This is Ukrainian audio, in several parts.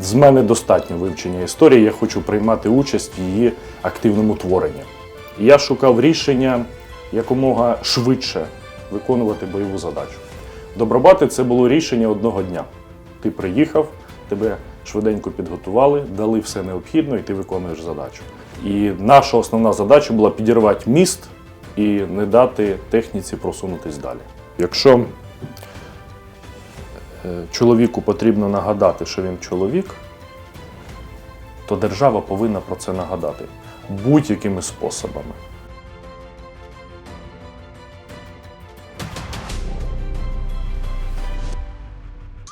З мене достатньо вивчення історії, я хочу приймати участь в її активному творенні. Я шукав рішення якомога швидше виконувати бойову задачу. Добробати це було рішення одного дня. Ти приїхав, тебе швиденько підготували, дали все необхідне, і ти виконуєш задачу. І наша основна задача була підірвати міст і не дати техніці просунутись далі. Якщо чоловіку потрібно нагадати, що він чоловік, то держава повинна про це нагадати будь-якими способами.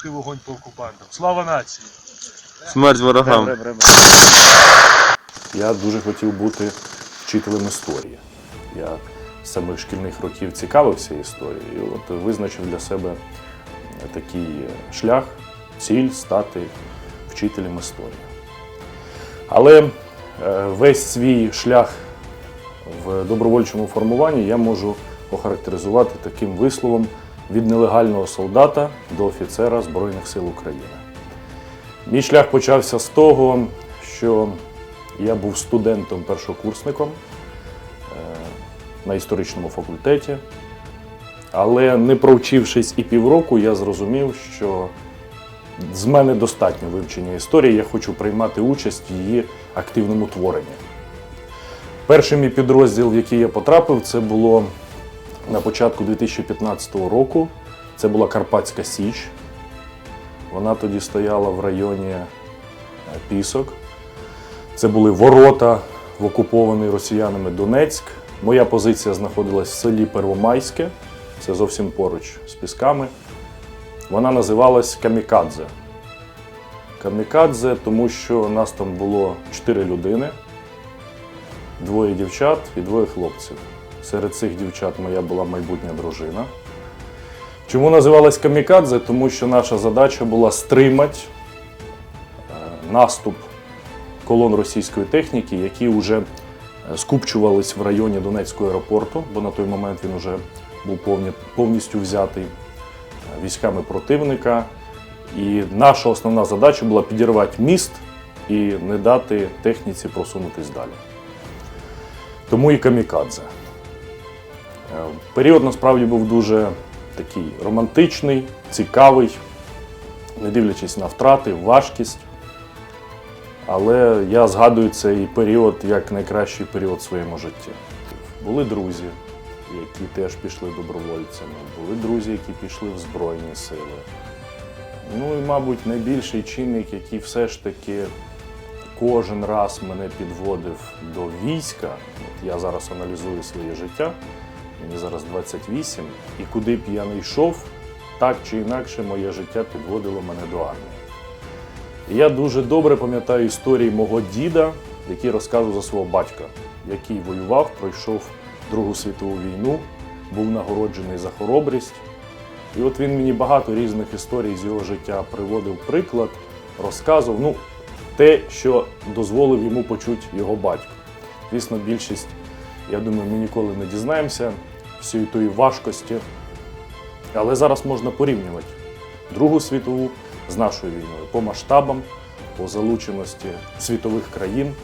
Ти вогонь по окупантам. Слава нації! Смерть ворогам. Я дуже хотів бути вчителем історії. Я з самих шкільних років цікавився історією, і от визначив для себе такий шлях, ціль стати вчителем історії. Але е, весь свій шлях в добровольчому формуванні я можу охарактеризувати таким висловом від нелегального солдата до офіцера Збройних сил України. Мій шлях почався з того, що я був студентом-першокурсником е, на історичному факультеті, але не провчившись і півроку, я зрозумів, що з мене достатньо вивчення історії, я хочу приймати участь в її активному творенні. Перший мій підрозділ, в який я потрапив, це було на початку 2015 року. Це була Карпатська Січ. Вона тоді стояла в районі е, Пісок. Це були ворота в окупований росіянами Донецьк. Моя позиція знаходилась в селі Первомайське, це зовсім поруч з Пісками. Вона називалась Камікадзе. Камікадзе, тому що нас там було чотири людини, двоє дівчат і двоє хлопців. Серед цих дівчат моя була майбутня дружина. Чому називалась Камікадзе? Тому що наша задача була стримати е, наступ колон російської техніки, які вже е, скупчувались в районі Донецького аеропорту, бо на той момент він вже був повністю взятий е, військами противника. І наша основна задача була підірвати міст і не дати техніці просунутись далі. Тому і камікадзе. Е, Період насправді був дуже такий романтичний, цікавий, не дивлячись на втрати, важкість. Але я згадую цей період як найкращий період в своєму житті. Були друзі, які теж пішли добровольцями, були друзі, які пішли в Збройні сили. Ну і, мабуть, найбільший чинник, який все ж таки кожен раз мене підводив до війська. От я зараз аналізую своє життя, мені зараз 28, і куди б я не йшов, так чи інакше моє життя підводило мене до армії. І я дуже добре пам'ятаю історії мого діда, який розказував за свого батька, який воював, пройшов Другу світову війну, був нагороджений за хоробрість. І от він мені багато різних історій з його життя приводив приклад, розказував, ну, те, що дозволив йому почути його батько. Звісно, більшість, я думаю, ми ніколи не дізнаємося всієї тої важкості. Але зараз можна порівнювати Другу світову з нашою війною по масштабам, по залученості світових країн.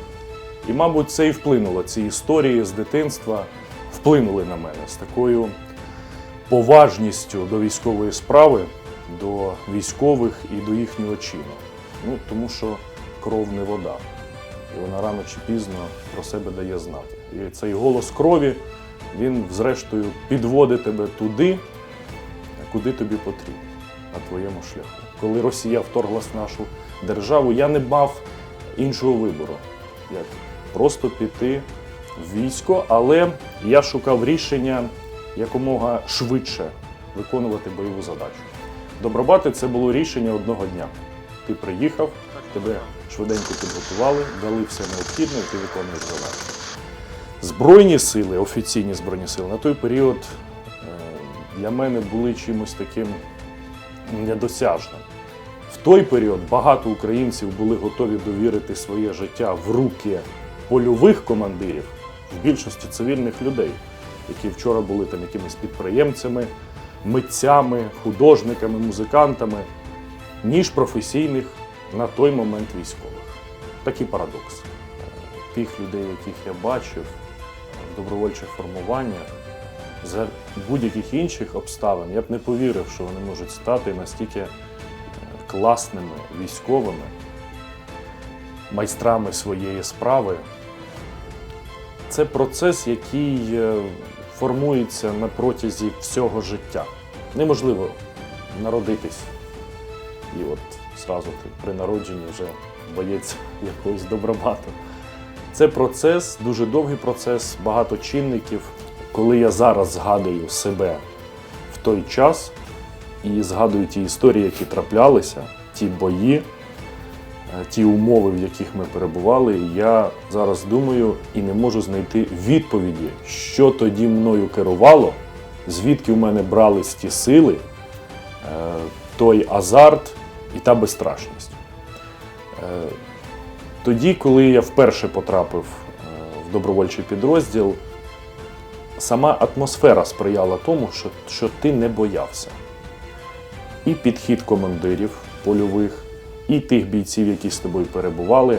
І, мабуть, це і вплинуло. Ці історії з дитинства вплинули на мене з такою поважністю до військової справи, до військових і до їхнього чину. Ну, тому що кров не вода. І вона рано чи пізно про себе дає знати. І цей голос крові, він, зрештою, підводить тебе туди, куди тобі потрібно, на твоєму шляху. Коли Росія вторглась в нашу державу, я не мав іншого вибору, як просто піти військо, але я шукав рішення якомога швидше виконувати бойову задачу. Добробати це було рішення одного дня. Ти приїхав, тебе швиденько підготували, дали все необхідне, і ти виконуєш задачу. Збройні сили, офіційні збройні сили, на той період е, для мене були чимось таким недосяжним. В той період багато українців були готові довірити своє життя в руки польових командирів, більшості цивільних людей, які вчора були там якимись підприємцями, митцями, художниками, музикантами, ніж професійних на той момент військових. Такий парадокс. Тих людей, яких я бачив в добровольчих формуваннях, за будь-яких інших обставин я б не повірив, що вони можуть стати настільки е, класними військовими, майстрами своєї справи. Це процес, який е, формується на протязі всього життя. Неможливо народитись і от зразу ти при народженні вже боєць якогось добробату. Це процес, дуже довгий процес, багато чинників. Коли я зараз згадую себе в той час і згадую ті історії, які траплялися, ті бої, ті умови, в яких ми перебували, я зараз думаю і не можу знайти відповіді, що тоді мною керувало, звідки в мене брались ті сили, е, той азарт і та безстрашність. Е, Тоді, коли я вперше потрапив е, в добровольчий підрозділ, сама атмосфера сприяла тому, що, що ти не боявся. І підхід командирів польових, і тих бійців, які з тобою перебували.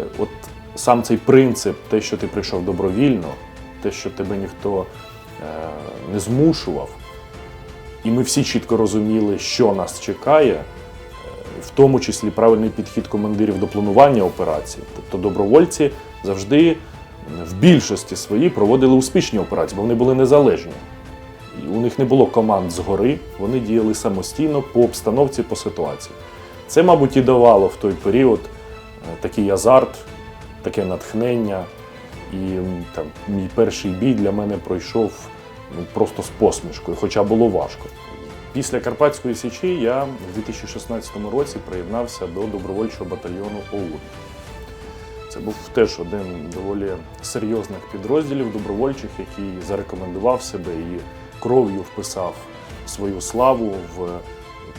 Е, От сам цей принцип, те, що ти прийшов добровільно, те, що тебе ніхто е, не змушував, і ми всі чітко розуміли, що нас чекає, е, в тому числі правильний підхід командирів до планування операцій. Тобто добровольці завжди в більшості своїй проводили успішні операції, бо вони були незалежні. І у них не було команд згори, вони діяли самостійно по обстановці, по ситуації. Це, мабуть, і давало в той період е, такий азарт, таке натхнення. І там, мій перший бій для мене пройшов ну, просто з посмішкою, хоча було важко. Після Карпатської Січі я в 2016 році приєднався до добровольчого батальйону ОУН. Це був теж один доволі серйозних підрозділів добровольчих, який зарекомендував себе і кров'ю вписав свою славу в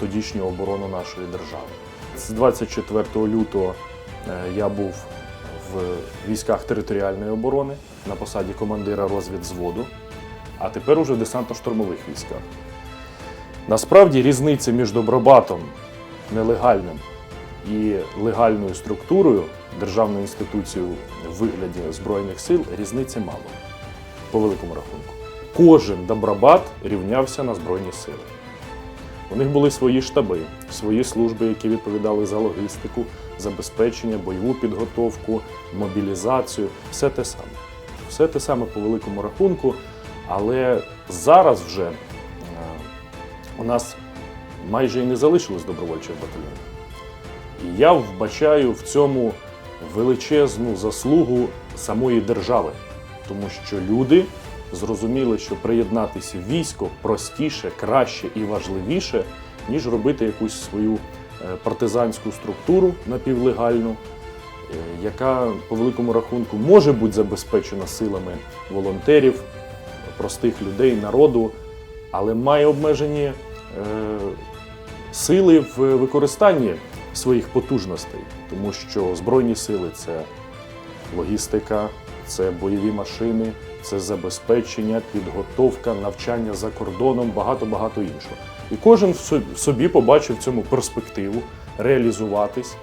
тодішню оборону нашої держави. З 24 лютого е, я був в військах територіальної оборони на посаді командира розвідзводу, а тепер уже в десантно-штурмових військах. Насправді різниця між добробатом нелегальним і легальною структурою державною інституцією в вигляді Збройних сил різниці мало, по великому рахунку. Кожен добробат рівнявся на Збройні сили. У них були свої штаби, свої служби, які відповідали за логістику, забезпечення, бойову підготовку, мобілізацію, все те саме. Все те саме по великому рахунку, але зараз вже е, у нас майже і не залишилось добровольчих батальйонів. І я вбачаю в цьому величезну заслугу самої держави, тому що люди зрозуміли, що приєднатися в військо простіше, краще і важливіше, ніж робити якусь свою е, партизанську структуру напівлегальну, е, яка по великому рахунку може бути забезпечена силами волонтерів, простих людей, народу, але має обмежені е, сили в використанні своїх потужностей, тому що Збройні сили це логістика, це бойові машини, це забезпечення, підготовка, навчання за кордоном, багато-багато іншого. І кожен в собі побачив цьому перспективу реалізуватись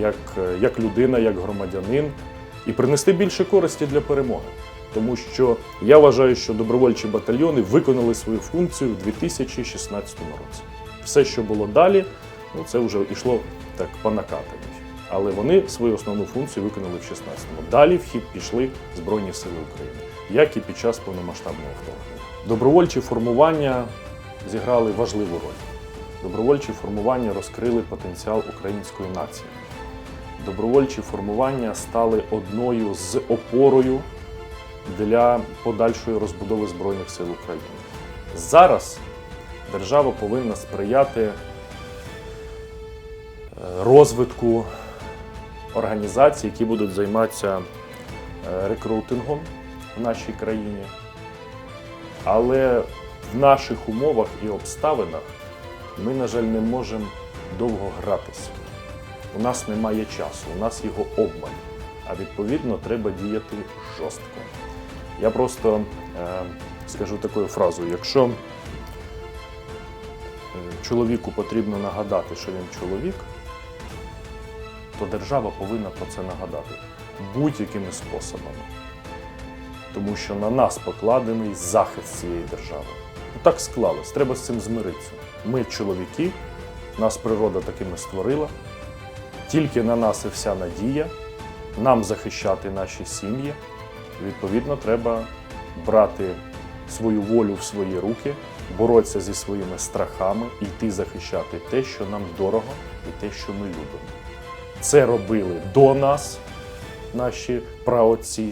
як, як людина, як громадянин і принести більше користі для перемоги. Тому що я вважаю, що добровольчі батальйони виконали свою функцію в 2016 році. Все, що було далі, ну це вже йшло так по накатаній. Але вони свою основну функцію виконали в 16-му. Далі в хід пішли Збройні Сили України, як і під час повномасштабного вторгнення. Добровольчі формування зіграли важливу роль. Добровольчі формування розкрили потенціал української нації. Добровольчі формування стали одною з опорою для подальшої розбудови Збройних сил України. Зараз держава повинна сприяти е, розвитку організацій, які будуть займатися е, рекрутингом в нашій країні. Але в наших умовах і обставинах ми, на жаль, не можемо довго гратися. У нас немає часу, у нас його обмаль. А відповідно треба діяти жорстко. Я просто е, скажу такою фразою: якщо е, чоловіку потрібно нагадати, що він чоловік, то держава повинна про це нагадати будь-якими способами. Тому що на нас покладений захист цієї держави. Так склалось, треба з цим змиритися. Ми чоловіки, нас природа такими створила, тільки на нас і вся надія, нам захищати наші сім'ї. Відповідно, треба брати свою волю в свої руки, боротися зі своїми страхами йти захищати те, що нам дорого, і те, що ми любимо. Це робили до нас наші праотці.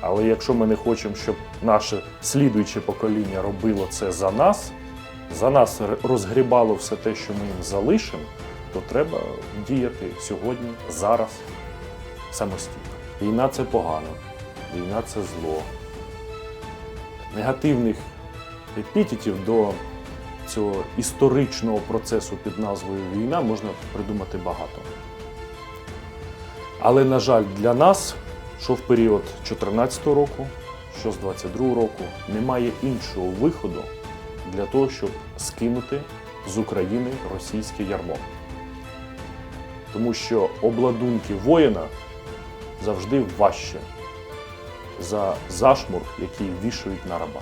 Але якщо ми не хочемо, щоб наше слідуюче покоління робило це за нас, за нас розгрібало все те, що ми їм залишимо, то треба діяти сьогодні, зараз, самостійно. Війна це погано, війна це зло. Негативних епітетів до цього історичного процесу під назвою Війна можна придумати багато. Але, на жаль, для нас, що в період 2014 року, що з 2022 року, немає іншого виходу для того, щоб скинути з України російське ярмо. Тому що обладунки воїна завжди важче за зашмур, який вішають на раба.